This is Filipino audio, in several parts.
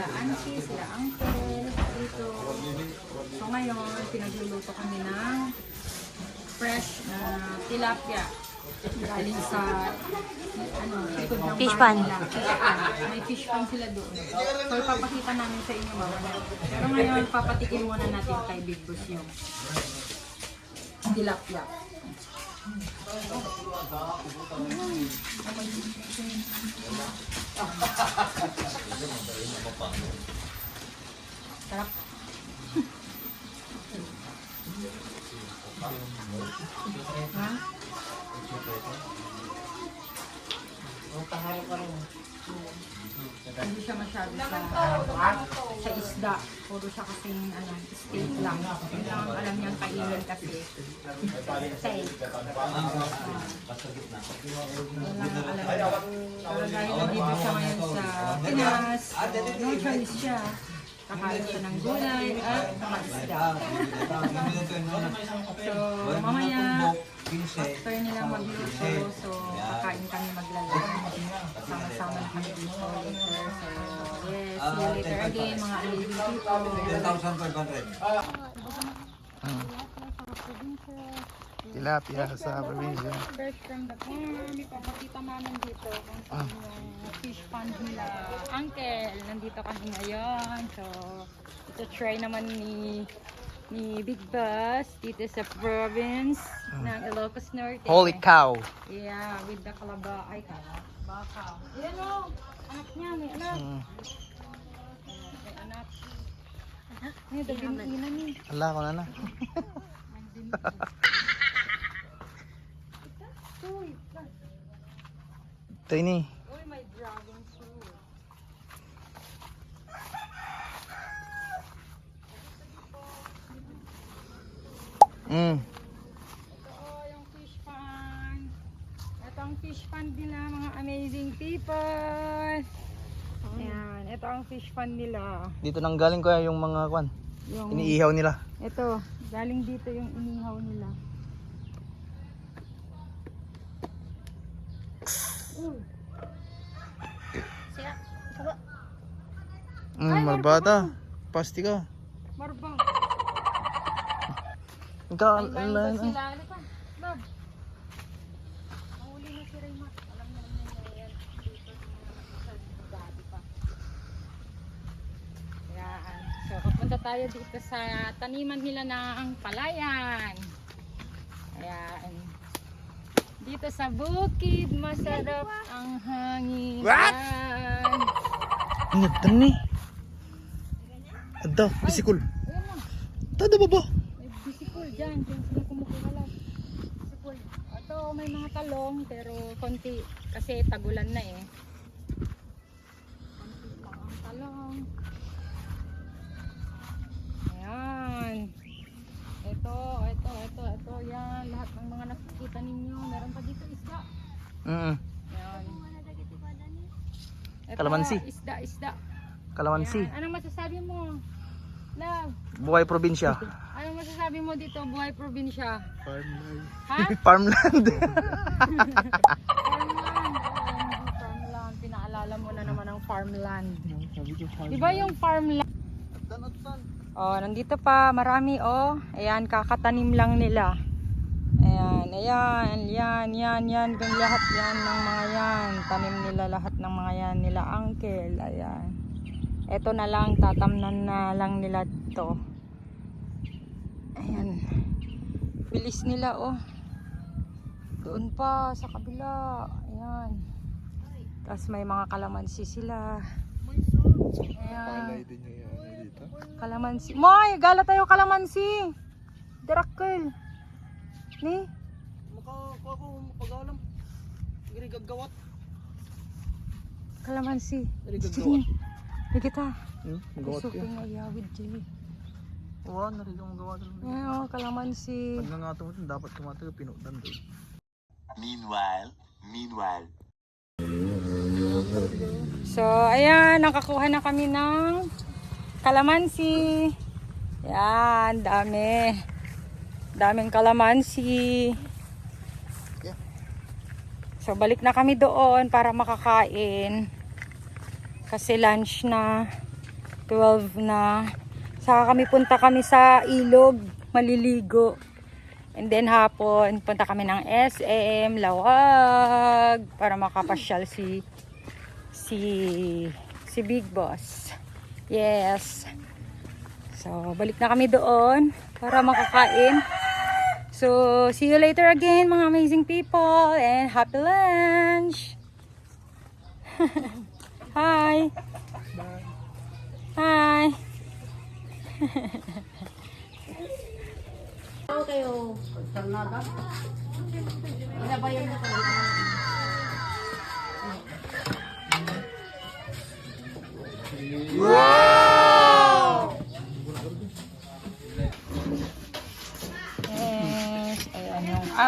sila auntie, sila uncle, dito. So, ngayon, pinagluluto kami ng fresh na tilapia. Galing sa ano, likod ng Fish pan. nila. May fish pan sila doon. So, ipapakita namin sa inyo mamaya. Pero ngayon, papatikin muna natin kay Big Boss yung tilapia. Sarap. Ha? Hindi siya masyado sa, sa isda. Puro siya kasing ano, steak lang. Yun lang ang alam niyang kainin kasi. Steak. Yun lang ang alam niya. Pero dahil nandito siya ngayon sa Pinas, no choice siya. Kakain siya ng gulay at mga isda. So, mamaya, after nilang magluto, so kakain kami maglalaro. Sama-sama na kami dito later. So, yes, see you later again, mga amazing people. Tilapia sa probinsya. Fresh from the farm, ipapakita namin dito kung saan yung fish pond nila. Uncle, nandito kami ngayon. So, ito try naman ni ni Big Boss dito sa province ng Ilocos Norte. Holy cow! Yeah, with the kalaba. Ay, kalabaka. Yan o, anak niya, may anak. Mm. May anak. May dabintinan ni. Ala ko na na. Uy, Ito ini. uy, may dragon fruit. Mm. Ito oh, yung fish pond. Ito ang fish pond nila, mga amazing people. Ayan, ito ang fish pond nila. Dito nang galing ko yung mga kwan. Yung, Iniihaw nila. ito, galing dito yung inihaw nila. Uy, Mm, marbata. Pasti ka. marbang. Ikaw, Ay? Ano na si Raymond. Alam na naman niya yan. Dito sa dati pa. Yan. So, pupunta tayo dito sa taniman nila ng palayan. Ayan. Dito sa bukid, masarap ang hangin. What? Ano ito ni? Ado, bisikul. Ayan na. Tada baba. May bisikul dyan. Diyan sila kumukuha. Bisikul. Ito, may mga talong pero konti. Kasi tagulan na eh. Konti lang ang talong. Ayan. Ito, ito, ito, ito. Yan. Lahat ng mga nakikita ninyo. Meron pa dito isda. Mm. Yan. Ito, Kalamansi. Isda, isda. Kalamansi. Yan. Anong masasabi mo? Love. Buhay probinsya. Anong masasabi mo dito, buhay probinsya? Ha? Farmland. Farmland. Farmland. Pinaalala mo na naman ang farmland. Di ba yung farmland? Oh, nandito pa, marami oh. Ayan, kakatanim lang nila. Ayan, ayan, yan, yan, yan, yung lahat yan ng mga yan. Tanim nila lahat ng mga yan nila uncle. Ayan. Ito na lang, tatamnan na lang nila to. Ayan. Bilis nila oh. Doon pa sa kabila. Ayan. Tapos may mga kalamansi sila. Ayan. ano. Kalamansi. Moy, gala tayo kalamansi. Dirakkel. Ni? Makakuha ko pag-alam. Giri gaggawat. Kalamansi. Giri gaggawat. Di kita. Hmm, magawat Gusto ka. ko ayawid, Jay. Oo, narinig mo gawa doon. Oh, kalamansi. Pag nangato mo dapat kumatayo pinutan doon. Meanwhile, meanwhile. So, ayan, nakakuha na kami ng kalamansi. Yan, dami. Daming kalamansi. So, balik na kami doon para makakain. Kasi lunch na. 12 na. Saka kami punta kami sa ilog. Maliligo. And then hapon, punta kami ng SM, Lawag, para makapasyal si si si Big Boss. Yes. So, balik na kami doon para makakain. So, see you later again mga amazing people and happy lunch. Hi. Hi. Yes.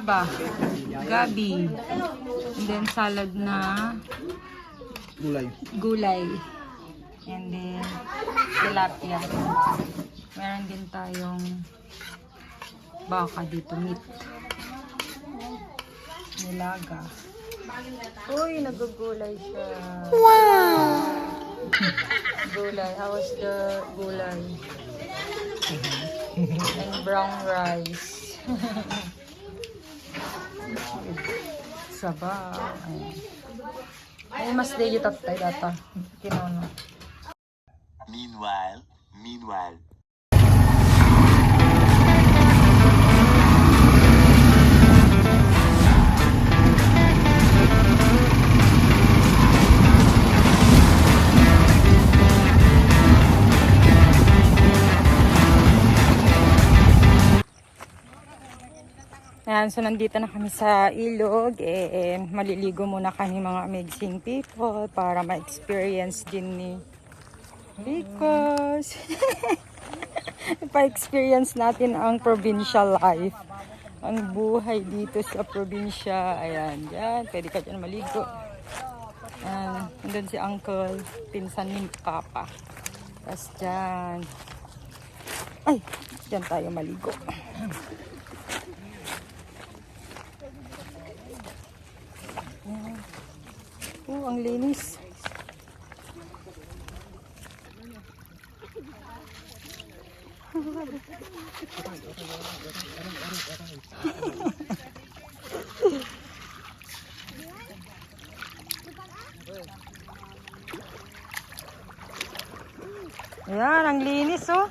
Ayan yung aba. Gabi. And then salad na Gulay. gulay. And then tilapia. Meron din tayong baka dito, meat. Nilaga. Uy, nagugulay siya. Wow! gulay. How was the gulay? And brown rice. Sabaw. Ayan. Ay, mas di yung tatay data. Kinono. Meanwhile, meanwhile. Ayan, so nandito na kami sa ilog. Eh, eh, maliligo muna kami mga amazing people para ma-experience din ni Because pa-experience natin ang provincial life. Ang buhay dito sa probinsya. Ayan, yan. Pwede ka dyan maligo. Ayan, nandun si uncle, pinsan ni papa. Tapos dyan. Ay, dyan tayo maligo. Ang linis. Ayan, ang linis oh.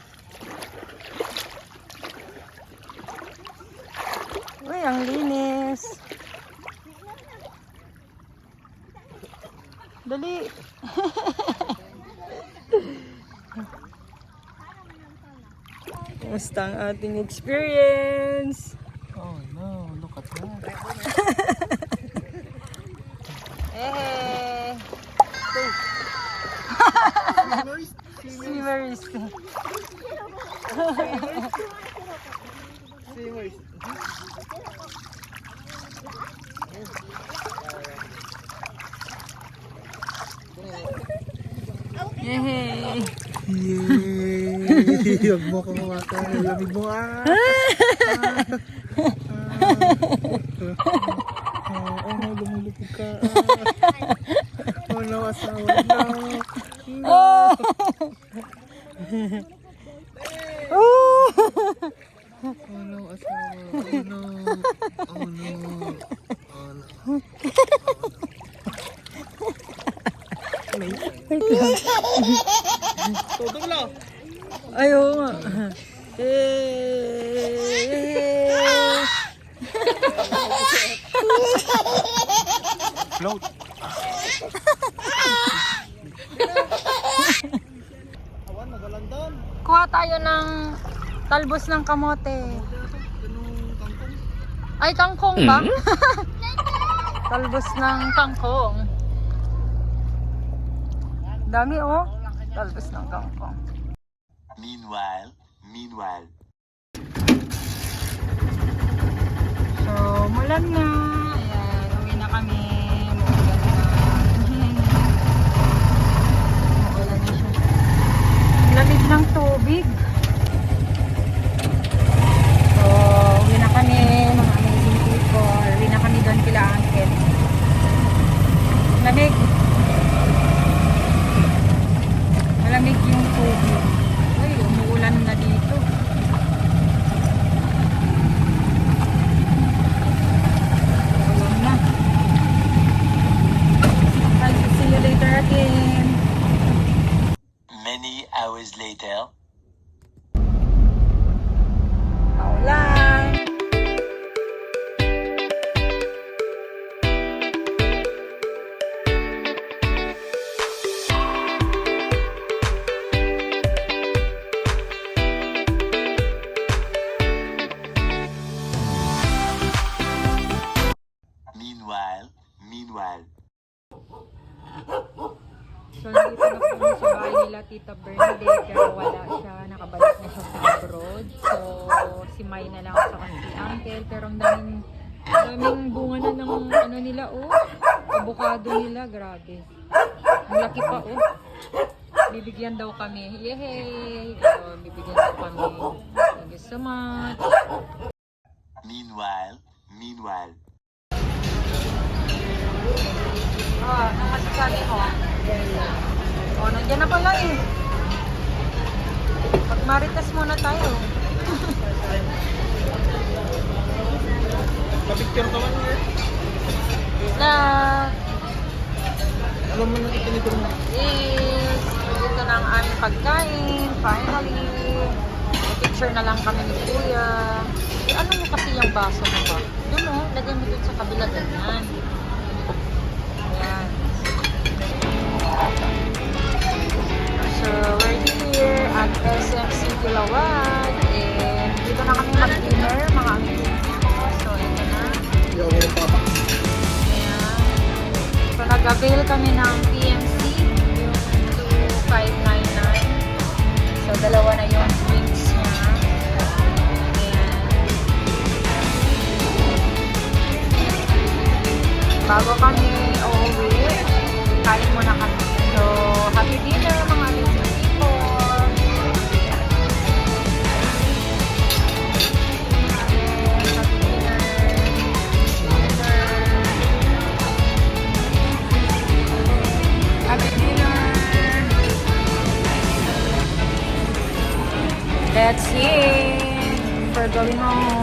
Uy, ang linis. Dali. Kumusta ang ating experience? Oh no, look at that. Eh. Swimmers. Yay! Huwag mo akong kumatay. Lamig mo ah. Ah, oh no, lumulupog ka. Ah. Oh no, asawa. No. Oh! oh! Oh no, asawa. Oh no. Oh no. Oh no. Wait lang. Tutong lang. Ay, oo nga. Eh. Float. Kuha tayo ng talbos ng kamote. Ay, kangkong ba? talbos ng kangkong. Dami oh. Talbos ng kangkong. Meanwhile, meanwhile. So, mulan na. Oh. Bibigyan daw kami. Yay! So, bibigyan daw kami. Thank you so much. Meanwhile, meanwhile. Ah, ano masasabi mo? Oh, nandiyan na pala eh. Magmaritas muna tayo. Pa-picture ka man eh. Na Alam mo na itinigil mo. is dito na ang aming pagkain. Finally. Picture na lang kami ni Kuya. Eh, ano mo kasi yung baso mo ba? Doon oh, lagay mo dun sa kabila ganyan. So, we're here at SMC Kilawad. And dito na kami mag-dinner, mga aming So, ito na. Ayan. So, nag-avail kami ng PMC, yung 2599. Dalawa na yung drinks niya. Ayan. Bago kami uuwi, kain muna kami. So, happy dinner mga amazing going.